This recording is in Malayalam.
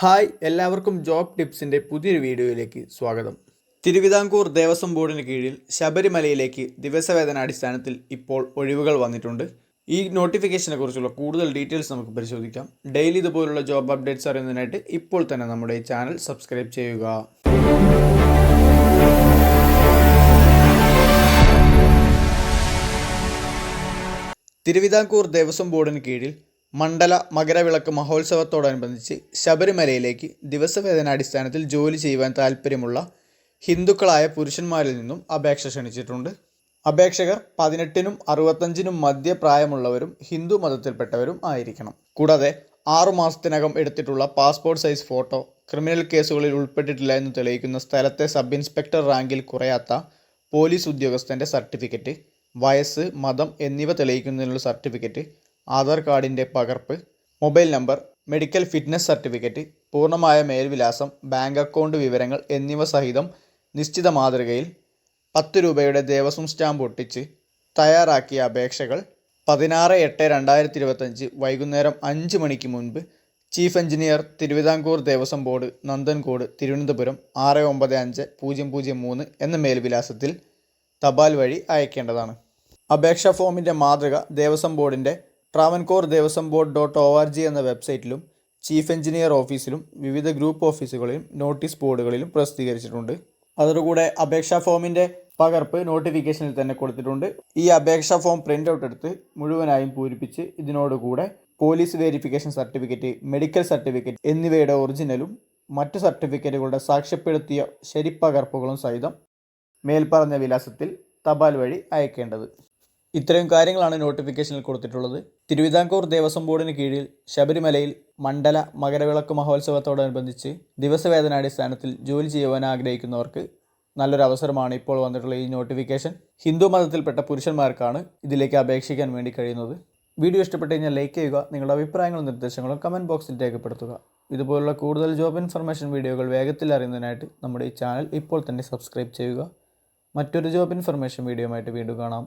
ഹായ് എല്ലാവർക്കും ജോബ് ടിപ്സിന്റെ പുതിയൊരു വീഡിയോയിലേക്ക് സ്വാഗതം. തിരുവിതാംകൂർ ദേവസ്വം ബോർഡിന് കീഴിൽ ശബരിമലയിലേക്ക് ദിവസവേതന അടിസ്ഥാനത്തിൽ ഇപ്പോൾ ഒഴിവുകൾ വന്നിട്ടുണ്ട്. ഈ നോട്ടിഫിക്കേഷനെ കുറിച്ചുള്ള കൂടുതൽ ഡീറ്റെയിൽസ് നമുക്ക് പരിശോധിക്കാം. ഡെയിലി ഇതുപോലുള്ള ജോബ് അപ്ഡേറ്റ്സ് അറിയുന്നതിനായിട്ട് ഇപ്പോൾ തന്നെ നമ്മുടെ ചാനൽ സബ്സ്ക്രൈബ് ചെയ്യുക. തിരുവിതാംകൂർ ദേവസ്വം ബോർഡിന് കീഴിൽ മണ്ഡല മകരവിളക്ക് മഹോത്സവത്തോടനുബന്ധിച്ച് ശബരിമലയിലേക്ക് ദിവസവേതനാടിസ്ഥാനത്തിൽ ജോലി ചെയ്യുവാൻ താൽപ്പര്യമുള്ള ഹിന്ദുക്കളായ പുരുഷന്മാരിൽ നിന്നും അപേക്ഷ ക്ഷണിച്ചിട്ടുണ്ട്. അപേക്ഷകർ പതിനെട്ടിനും അറുപത്തഞ്ചിനും മധ്യ പ്രായമുള്ളവരും ഹിന്ദു മതത്തിൽപ്പെട്ടവരും ആയിരിക്കണം. കൂടാതെ ആറു മാസത്തിനകം എടുത്തിട്ടുള്ള പാസ്പോർട്ട് സൈസ് ഫോട്ടോ ക്രിമിനൽ കേസുകളിൽ ഉൾപ്പെട്ടിട്ടില്ല എന്ന് തെളിയിക്കുന്ന സ്ഥലത്തെ സബ് ഇൻസ്പെക്ടർ റാങ്കിൽ കുറയാത്ത പോലീസ് ഉദ്യോഗസ്ഥന്റെ സർട്ടിഫിക്കറ്റ് വയസ്സ് മതം എന്നിവ തെളിയിക്കുന്നതിനുള്ള സർട്ടിഫിക്കറ്റ് ആധാർ കാർഡിന്റെ പകർപ്പ് mobile number medical fitness certificate പൂർണമായ മേൽവിലാസം ബാങ്ക് അക്കൗണ്ട് വിവരങ്ങൾ എന്നിവ സഹിതം നിശ്ചിത മാതൃകയിൽ പത്ത് രൂപയുടെ ദേവസ്വം സ്റ്റാമ്പ് ഒട്ടിച്ച് തയ്യാറാക്കിയ അപേക്ഷകൾ പതിനാറ് എട്ട് രണ്ടായിരത്തി ഇരുപത്തഞ്ച് വൈകുന്നേരം അഞ്ച് മണിക്ക് മുൻപ് chief engineer Thiruvithamkoor Devaswom board Nanthancode Thiruvananthapuram ആറ് ഒമ്പത് അഞ്ച് പൂജ്യം പൂജ്യം മൂന്ന് എന്ന മേൽവിലാസത്തിൽ തപാൽ വഴി അയക്കേണ്ടതാണ്. അപേക്ഷാ ഫോമിന്റെ മാതൃക ദേവസ്വം ബോർഡിന്റെ Travancore Devaswom board dot O R G എന്ന വെബ്സൈറ്റിലും ചീഫ് എഞ്ചിനീയർ ഓഫീസിലും വിവിധ ഗ്രൂപ്പ് ഓഫീസുകളിലും നോട്ടീസ് ബോർഡുകളിലും പ്രസിദ്ധീകരിച്ചിട്ടുണ്ട്. അതോടുകൂടെ അപേക്ഷാ ഫോമിന്റെ പകർപ്പ് നോട്ടിഫിക്കേഷനിൽ തന്നെ കൊടുത്തിട്ടുണ്ട്. ഈ അപേക്ഷാ ഫോം പ്രിന്റ് ഔട്ട് എടുത്ത് മുഴുവനായും പൂരിപ്പിച്ച് ഇതിനോടുകൂടെ police verification certificate medical certificate എന്നിവയുടെ ഒറിജിനലും മറ്റു സർട്ടിഫിക്കറ്റുകളുടെ സാക്ഷ്യപ്പെടുത്തിയ ശരിപ്പകർപ്പുകളും സഹിതം മേൽപ്പറഞ്ഞ വിലാസത്തിൽ തപാൽ വഴി അയക്കേണ്ടത്. ഇത്രയും കാര്യങ്ങളാണ് നോട്ടിഫിക്കേഷനിൽ കൊടുത്തിട്ടുള്ളത്. തിരുവിതാംകൂർ ദേവസ്വം ബോർഡിന് കീഴിൽ ശബരിമലയിൽ മണ്ഡല മകരവിളക്ക് മഹോത്സവത്തോടനുബന്ധിച്ച് ദിവസവേതനാടിസ്ഥാനത്തിൽ ജോലി ചെയ്യുവാൻ ആഗ്രഹിക്കുന്നവർക്ക് നല്ലൊരു അവസരമാണ് ഇപ്പോൾ വന്നിട്ടുള്ള ഈ നോട്ടിഫിക്കേഷൻ. ഹിന്ദു മതത്തിൽപ്പെട്ട പുരുഷന്മാർക്കാണ് ഇതിലേക്ക് അപേക്ഷിക്കാൻ വേണ്ടി കഴിയുന്നത്. വീഡിയോ ഇഷ്ടപ്പെട്ട് കഴിഞ്ഞാൽ ലൈക്ക് ചെയ്യുക നിങ്ങളുടെ അഭിപ്രായങ്ങളും നിർദ്ദേശങ്ങളും കമന്റ് ബോക്സിൽ രേഖപ്പെടുത്തുക. ഇതുപോലുള്ള കൂടുതൽ ജോബ് ഇൻഫർമേഷൻ വീഡിയോകൾ വേഗത്തിൽ അറിയുന്നതിനായിട്ട് നമ്മുടെ ഈ ചാനൽ ഇപ്പോൾ തന്നെ സബ്സ്ക്രൈബ് ചെയ്യുക. മറ്റൊരു ജോബ് ഇൻഫർമേഷൻ വീഡിയോ ആയിട്ട് വീണ്ടും കാണാം.